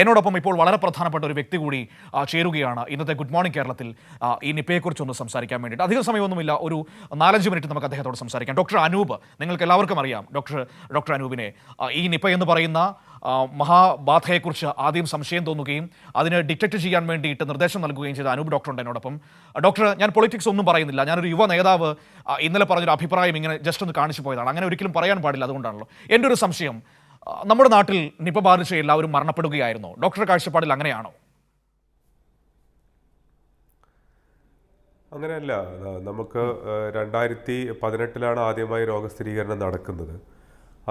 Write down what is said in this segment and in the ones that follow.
എന്നോടൊപ്പം ഇപ്പോൾ വളരെ പ്രധാനപ്പെട്ട ഒരു വ്യക്തി കൂടി ചേരുകയാണ്. ഇന്നത്തെ ഗുഡ് മോർണിംഗ് കേരളത്തിൽ ഈ നിപ്പയെക്കുറിച്ച് ഒന്ന് സംസാരിക്കാൻ വേണ്ടിയിട്ട്. അധികം സമയമൊന്നുമില്ല. ഒരു നാലഞ്ച് മിനിറ്റ് നമുക്ക് അദ്ദേഹത്തോട് സംസാരിക്കാം. ഡോക്ടർ അനൂപ് നിങ്ങൾക്ക് എല്ലാവർക്കും അറിയാം. ഡോക്ടർ ഡോക്ടർ അനൂപിനെ ഈ നിപ്പ എന്ന് പറയുന്ന മഹാബാധയെക്കുറിച്ച് ആദ്യം സംശയം തോന്നുകയും അതിന് ഡിറ്റക്ട് ചെയ്യാൻ വേണ്ടിയിട്ട് നിർദ്ദേശം നൽകുകയും ചെയ്ത അനൂപ് ഡോക്ടറുണ്ട് എന്നോടൊപ്പം. ഡോക്ടർ ഞാൻ പൊളിറ്റിക്സ് ഒന്നും പറയുന്നില്ല. ഞാനൊരു യുവ നേതാവ് ഇന്നലെ പറഞ്ഞൊരു അഭിപ്രായം ഇങ്ങനെ ജസ്റ്റ് ഒന്ന് കാണിച്ചു പോയതാണ്. അങ്ങനെ ഒരിക്കലും പറയാൻ പാടില്ല അതുകൊണ്ടാണല്ലോ. എന്റെ ഒരു സംശയം നമ്മുടെ നാട്ടിൽ നിപ ബാധിച്ച എല്ലാവരും മരണപ്പെടുകയായിരുന്നു. ഡോക്ടർ കാഴ്ചപ്പാടിൽ അങ്ങനെയാണോ? അങ്ങനെയല്ല. നമുക്ക് രണ്ടായിരത്തി പതിനെട്ടിലാണ് ആദ്യമായി രോഗസ്ഥിരീകരണം നടക്കുന്നത്.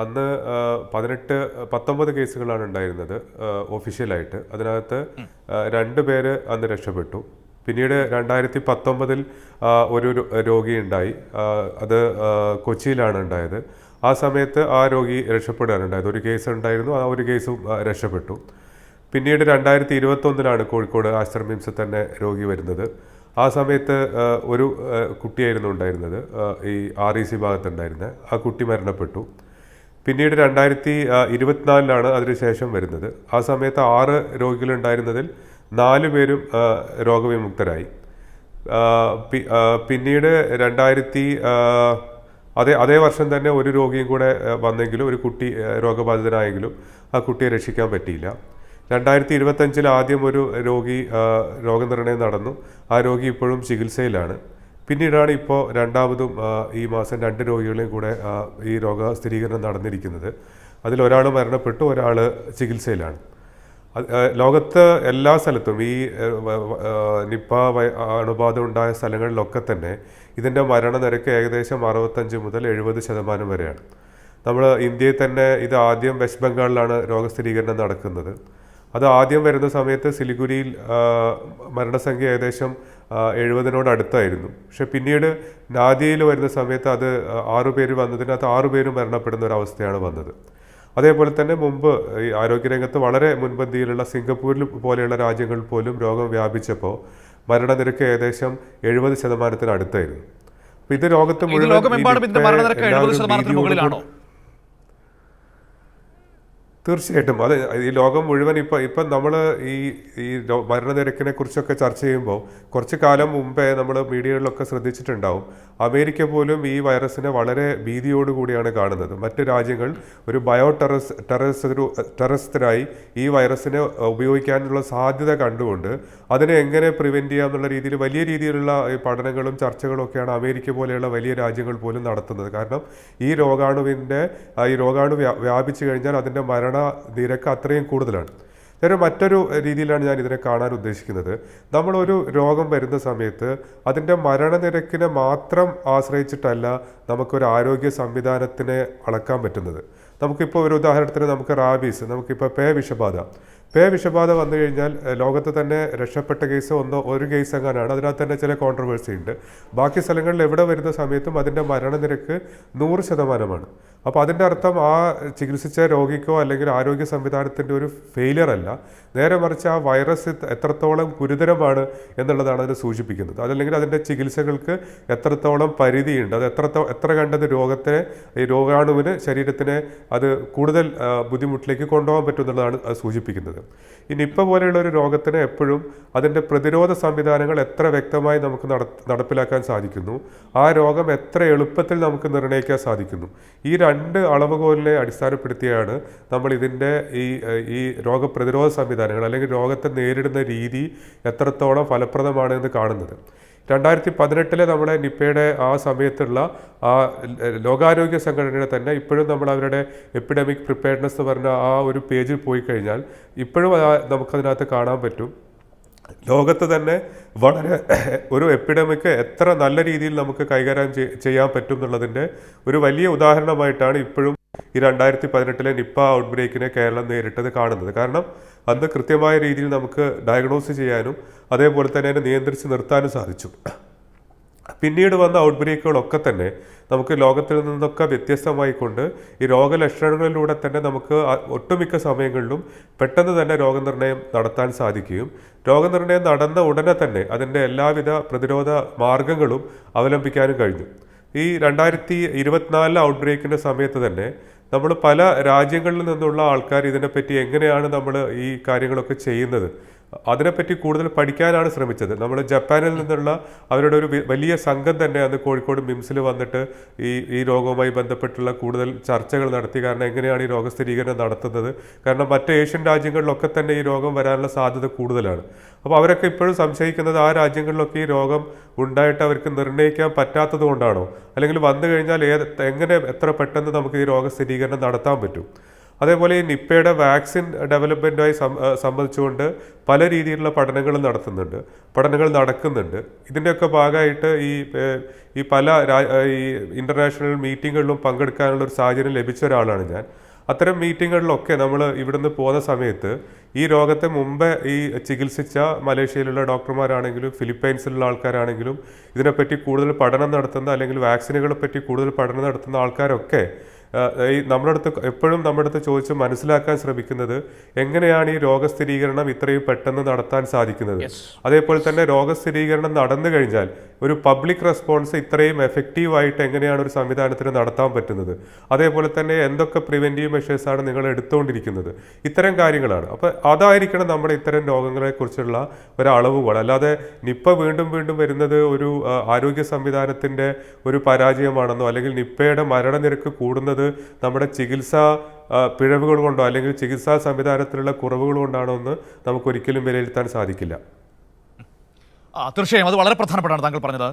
അന്ന് പതിനെട്ട് പത്തൊമ്പത് കേസുകളാണ് ഉണ്ടായിരുന്നത് ഒഫീഷ്യലായിട്ട്. അതിനകത്ത് രണ്ട് പേര് അന്ന് രക്ഷപ്പെട്ടു. പിന്നീട് രണ്ടായിരത്തി പത്തൊമ്പതിൽ ഒരു രോഗി ഉണ്ടായി അത് കൊച്ചിയിലാണ് ഉണ്ടായത്. ആ സമയത്ത് ആ രോഗി രക്ഷപ്പെടുകയാണ് ഒരു കേസ് ഉണ്ടായിരുന്നു. ആ ഒരു കേസും രക്ഷപ്പെട്ടു. പിന്നീട് രണ്ടായിരത്തി ഇരുപത്തൊന്നിലാണ് കോഴിക്കോട് ആശ്രമിംസിൽ തന്നെ രോഗി വരുന്നത്. ആ സമയത്ത് ഒരു കുട്ടിയായിരുന്നു ഉണ്ടായിരുന്നത്. ഈ ആർ ഇ സി ഭാഗത്തുണ്ടായിരുന്നത്. ആ കുട്ടി മരണപ്പെട്ടു. പിന്നീട് രണ്ടായിരത്തി ഇരുപത്തിനാലിലാണ് അതിനുശേഷം വരുന്നത്. ആ സമയത്ത് ആറ് രോഗികളുണ്ടായിരുന്നതിൽ നാല് പേരും രോഗവിമുക്തരായി. പിന്നീട് രണ്ടായിരത്തി അതേ അതേ വർഷം തന്നെ ഒരു രോഗിയും കൂടെ വന്നെങ്കിലും ഒരു കുട്ടി രോഗബാധിതനായെങ്കിലും ആ കുട്ടിയെ രക്ഷിക്കാൻ പറ്റിയില്ല. രണ്ടായിരത്തി ഇരുപത്തഞ്ചിൽ ആദ്യം ഒരു രോഗി രോഗനിർണയം നടന്നു. ആ രോഗി ഇപ്പോഴും ചികിത്സയിലാണ്. പിന്നീടാണ് ഇപ്പോൾ രണ്ടാമതും ഈ മാസം രണ്ട് രോഗികളെയും കൂടെ ഈ രോഗ സ്ഥിരീകരണം നടന്നിരിക്കുന്നത്. അതിലൊരാൾ മരണപ്പെട്ടു ഒരാൾ ചികിത്സയിലാണ്. ലോകത്ത് എല്ലാ സ്ഥലത്തും ഈ നിപ്പ അണുബാധ ഉണ്ടായ സ്ഥലങ്ങളിലൊക്കെ തന്നെ ഇതിന്റെ മരണനിരക്ക് ഏകദേശം അറുപത്തഞ്ച് മുതൽ എഴുപത് ശതമാനം വരെയാണ്. നമ്മൾ ഇന്ത്യയിൽ തന്നെ ഇത് ആദ്യം വെസ്റ്റ് ബംഗാളിലാണ് രോഗസ്ഥിരീകരണം നടക്കുന്നത്. അത് ആദ്യം വരുന്ന സമയത്ത് സിലിഗുരിയിൽ മരണസംഖ്യ ഏകദേശം എഴുപതിനോട് അടുത്തായിരുന്നു. പക്ഷെ പിന്നീട് നാദിയയിൽ വരുന്ന സമയത്ത് അത് ആറു പേര് വന്നതിനകത്ത് ആറു പേരും മരണപ്പെടുന്ന ഒരു അവസ്ഥയാണ് വന്നത്. അതേപോലെ തന്നെ മുമ്പ് ഈ ആരോഗ്യരംഗത്ത് വളരെ മുൻപന്തിയിലുള്ള സിംഗപ്പൂരിൽ പോലെയുള്ള രാജ്യങ്ങൾ പോലും രോഗം വ്യാപിച്ചപ്പോൾ മരണനിരക്ക് ഏകദേശം എഴുപത് ശതമാനത്തിന് അടുത്തായിരുന്നു ഇത് ലോകത്ത് മുഴുവൻ ഈ ലോകമെമ്പാടും ഇതിന്റെ നിപ്പയെ മരണനിരക്ക് എഴുപത് എല്ലാവരും ശതമാനത്തിന് ഭീതിയോടുകൂടി- മുകളിലാണോ തീർച്ചയായിട്ടും. അത് ഈ ലോകം മുഴുവൻ ഇപ്പം ഇപ്പം നമ്മൾ ഈ ഈ മരണനിരക്കിനെ കുറിച്ചൊക്കെ ചർച്ച ചെയ്യുമ്പോൾ കുറച്ച് കാലം മുമ്പേ നമ്മൾ മീഡിയകളിലൊക്കെ ശ്രദ്ധിച്ചിട്ടുണ്ടാവും. അമേരിക്ക പോലും ഈ വൈറസിനെ വളരെ ഭീതിയോടുകൂടിയാണ് കാണുന്നത്. മറ്റ് രാജ്യങ്ങൾ ഒരു ബയോ ടെറസ് ടെറസ് ഒരു ടെറസ്റ്ററായി ഈ വൈറസിനെ ഉപയോഗിക്കാനുള്ള സാധ്യത കണ്ടുകൊണ്ട് അതിനെ എങ്ങനെ പ്രിവെന്റ് ചെയ്യാം എന്നുള്ള രീതിയിൽ വലിയ രീതിയിലുള്ള പഠനങ്ങളും ചർച്ചകളും ഒക്കെയാണ് അമേരിക്ക പോലെയുള്ള വലിയ രാജ്യങ്ങൾ പോലും നടത്തുന്നത്. കാരണം ഈ രോഗാണുവിന്റെ ഈ രോഗാണു വ്യാപിച്ചു കഴിഞ്ഞാൽ അതിന്റെ മരണ നിരക്ക് അത്രയും കൂടുതലാണ്. നേരെ മറ്റൊരു രീതിയിലാണ് ഞാൻ ഇതിനെ കാണാൻ ഉദ്ദേശിക്കുന്നത്. നമ്മളൊരു രോഗം വരുന്ന സമയത്ത് അതിന്റെ മരണനിരക്കിനെ മാത്രം ആശ്രയിച്ചിട്ടല്ല നമുക്കൊരു ആരോഗ്യ സംവിധാനത്തിനെ അളക്കാൻ പറ്റുന്നത്. നമുക്കിപ്പോൾ ഒരു ഉദാഹരണത്തിന് നമുക്ക് റാബീസ് നമുക്കിപ്പോൾ പേ വിഷബാധ. പേ വിഷബാധ വന്നു കഴിഞ്ഞാൽ ലോകത്ത് തന്നെ രക്ഷപ്പെട്ട കേസ് ഒന്നോ ഒരു കേസ് എങ്ങാനാണ്. അതിനകത്ത് തന്നെ ചില കോൺട്രവേഴ്സി ഉണ്ട്. ബാക്കി സ്ഥലങ്ങളിൽ എവിടെ വരുന്ന സമയത്തും അതിന്റെ മരണനിരക്ക് നൂറ് ശതമാനമാണ്. അപ്പോൾ അതിന്റെ അർത്ഥം ആ ചികിത്സിച്ച രോഗിക്കോ അല്ലെങ്കിൽ ആരോഗ്യ സംവിധാനത്തിന്റെ ഒരു ഫെയിലിയർ അല്ല. നേരെ മറിച്ച് ആ വൈറസ് എത്രത്തോളം ഗുരുതരമാണ് എന്നുള്ളതാണ് അതിനെ സൂചിപ്പിക്കുന്നത്. അതല്ലെങ്കിൽ അതിന്റെ ചികിത്സകൾക്ക് എത്രത്തോളം പരിധിയുണ്ട്. അത് എത്രത്തോ എത്ര കണ്ടത് രോഗത്തെ ഈ രോഗാണുവിന് ശരീരത്തിനെ അത് കൂടുതൽ ബുദ്ധിമുട്ടിലേക്ക് കൊണ്ടുപോകാൻ പറ്റും എന്നുള്ളതാണ് അത് സൂചിപ്പിക്കുന്നത്. ഈ ഇപ്പം പോലെയുള്ള ഒരു രോഗത്തിന് എപ്പോഴും അതിന്റെ പ്രതിരോധ സംവിധാനങ്ങൾ എത്ര വ്യക്തമായി നമുക്ക് നടപ്പിലാക്കാൻ സാധിക്കുന്നു ആ രോഗം എത്ര എളുപ്പത്തിൽ നമുക്ക് നിർണയിക്കാൻ സാധിക്കുന്നു. ഈ രണ്ട് അളവുകോലിനെ അടിസ്ഥാനപ്പെടുത്തിയാണ് നമ്മൾ ഇതിന്റെ ഈ ഈ രോഗപ്രതിരോധ സംവിധാനങ്ങൾ അല്ലെങ്കിൽ രോഗത്തെ നേരിടുന്ന രീതി എത്രത്തോളം ഫലപ്രദമാണ് എന്ന് കാണുന്നത്. രണ്ടായിരത്തി പതിനെട്ടിലെ നമ്മുടെ നിപ്പയുടെ ആ സമയത്തുള്ള ആ ലോകാരോഗ്യ സംഘടനയുടെ തന്നെ ഇപ്പോഴും നമ്മൾ അവരുടെ എപ്പിഡമിക് പ്രിപ്പയർനെസ് എന്ന് പറഞ്ഞ ആ ഒരു പേജിൽ പോയി കഴിഞ്ഞാൽ ഇപ്പോഴും നമുക്കതിനകത്ത് കാണാൻ പറ്റും. ലോകത്ത് തന്നെ വളരെ ഒരു എപ്പിഡമിക് എത്ര നല്ല രീതിയിൽ നമുക്ക് കൈകാര്യം ചെയ്- ചെയ്യാൻ പറ്റും എന്നുള്ളതിന്റെ ഒരു വലിയ ഉദാഹരണമായിട്ടാണ് ഇപ്പോഴും ഈ രണ്ടായിരത്തി പതിനെട്ടിലെ നിപ്പ ഔട്ട്ബ്രേക്കിനെ കേരളം നേരിട്ടത് കാണുന്നത്. കാരണം അന്ന് കൃത്യമായ രീതിയിൽ നമുക്ക് ഡയഗ്നോസ് ചെയ്യാനും അതേപോലെ തന്നെ അതിനെ നിയന്ത്രിച്ച് നിർത്താനും സാധിച്ചു. പിന്നീട് വന്ന ഔട്ട്ബ്രേക്കുകളൊക്കെ തന്നെ നമുക്ക് ലോകത്തിൽ നിന്നൊക്കെ വ്യത്യസ്തമായിക്കൊണ്ട് ഈ രോഗലക്ഷണങ്ങളിലൂടെ തന്നെ നമുക്ക് ഒട്ടുമിക്ക സമയങ്ങളിലും പെട്ടെന്ന് തന്നെ രോഗനിർണയം നടത്താൻ സാധിക്കുകയും രോഗനിർണയം നടന്ന ഉടനെ തന്നെ അതിന്റെ എല്ലാവിധ പ്രതിരോധ മാർഗങ്ങളും അവലംബിക്കാനും കഴിഞ്ഞു. ഈ രണ്ടായിരത്തി ഇരുപത്തിനാലിലെ ഔട്ട്ബ്രേക്കിന്റെ സമയത്ത് തന്നെ നമ്മൾ പല രാജ്യങ്ങളിൽ നിന്നുള്ള ആൾക്കാർ ഇതിനെപ്പറ്റി എങ്ങനെയാണ് നമ്മൾ ഈ കാര്യങ്ങളൊക്കെ ചെയ്യുന്നത്? അതിനെപ്പറ്റി കൂടുതൽ പഠിക്കാനാണ് ശ്രമിച്ചത്. നമ്മൾ ജപ്പാനിൽ നിന്നുള്ള അവരുടെ ഒരു വലിയ സംഘം തന്നെ അന്ന് കോഴിക്കോട് മിംസിൽ വന്നിട്ട് ഈ ഈ രോഗവുമായി ബന്ധപ്പെട്ടുള്ള കൂടുതൽ ചർച്ചകൾ നടത്തി. കാരണം എങ്ങനെയാണ് ഈ രോഗസ്ഥിരീകരണം നടത്തുന്നത്? കാരണം മറ്റ് ഏഷ്യൻ രാജ്യങ്ങളിലൊക്കെ തന്നെ ഈ രോഗം വരാനുള്ള സാധ്യത കൂടുതലാണ്. അപ്പോൾ അവരൊക്കെ ഇപ്പോഴും സംശയിക്കുന്നത് ആ രാജ്യങ്ങളിലൊക്കെ ഈ രോഗം ഉണ്ടായിട്ട് അവർക്ക് നിർണയിക്കാൻ പറ്റാത്തത് കൊണ്ടാണോ? അല്ലെങ്കിൽ വന്നു കഴിഞ്ഞാൽ ഏത് എങ്ങനെ എത്ര പെട്ടെന്ന് നമുക്ക് ഈ രോഗസ്ഥിരീകരണം നടത്താൻ പറ്റും? അതേപോലെ ഈ നിപ്പയുടെ വാക്സിൻ ഡെവലപ്മെന്റുമായി സംബന്ധിച്ചുകൊണ്ട് പല രീതിയിലുള്ള പഠനങ്ങൾ നടത്തുന്നുണ്ട്. പഠനങ്ങൾ നടക്കുന്നുണ്ട്. ഇതിന്റെയൊക്കെ ഭാഗമായിട്ട് ഈ ഈ പല ഈ ഇന്റർനാഷണൽ മീറ്റിങ്ങുകളിലും പങ്കെടുക്കാനുള്ള ഒരു സാഹചര്യം ലഭിച്ച ഒരാളാണ് ഞാൻ. അത്തരം മീറ്റിങ്ങുകളിലൊക്കെ നമ്മൾ ഇവിടുന്ന് പോകുന്ന സമയത്ത് ഈ രോഗത്തെ മുമ്പേ ഈ ചികിത്സിച്ച മലേഷ്യയിലുള്ള ഡോക്ടർമാരാണെങ്കിലും ഫിലിപ്പൈൻസിലുള്ള ആൾക്കാരാണെങ്കിലും ഇതിനെപ്പറ്റി കൂടുതൽ പഠനം നടത്തുന്ന അല്ലെങ്കിൽ വാക്സിനുകളെപ്പറ്റി കൂടുതൽ പഠനം നടത്തുന്ന ആൾക്കാരൊക്കെ ഈ നമ്മുടെ അടുത്ത് എപ്പോഴും നമ്മുടെ അടുത്ത് ചോദിച്ച് മനസ്സിലാക്കാൻ ശ്രമിക്കുന്നത് എങ്ങനെയാണ് ഈ രോഗസ്ഥിരീകരണം ഇത്രയും പെട്ടെന്ന് നടത്താൻ സാധിക്കുന്നത്? അതേപോലെ തന്നെ രോഗസ്ഥിരീകരണം നടന്നു കഴിഞ്ഞാൽ ഒരു പബ്ലിക് റെസ്പോൺസ് ഇത്രയും എഫക്റ്റീവായിട്ട് എങ്ങനെയാണ് ഒരു സംവിധാനത്തിന് നടത്താൻ പറ്റുന്നത്? അതേപോലെ തന്നെ എന്തൊക്കെ പ്രിവെന്റീവ് മെഷേഴ്സാണ് നിങ്ങൾ എടുത്തുകൊണ്ടിരിക്കുന്നത്? ഇത്തരം കാര്യങ്ങളാണ്. അപ്പോൾ അതായിരിക്കണം നമ്മുടെ ഇത്തരം രോഗങ്ങളെക്കുറിച്ചുള്ള ഒരു അളവുകൾ. അല്ലാതെ നിപ്പ വീണ്ടും വീണ്ടും വരുന്നത് ഒരു ആരോഗ്യ സംവിധാനത്തിന്റെ ഒരു പരാജയമാണെന്നോ അല്ലെങ്കിൽ നിപ്പയുടെ മരണനിരക്ക് കൂടുന്നത് നമ്മുടെ ചികിത്സാ പിഴവുകൾ കൊണ്ടോ അല്ലെങ്കിൽ ചികിത്സാ സംവിധാനത്തിലുള്ള കുറവുകൾ കൊണ്ടാണോ എന്ന് നമുക്കൊരിക്കലും വിലയിരുത്താൻ സാധിക്കില്ല. തീർച്ചയായും. അത് വളരെ പ്രധാനപ്പെട്ടാണ് താങ്കൾ പറഞ്ഞത്.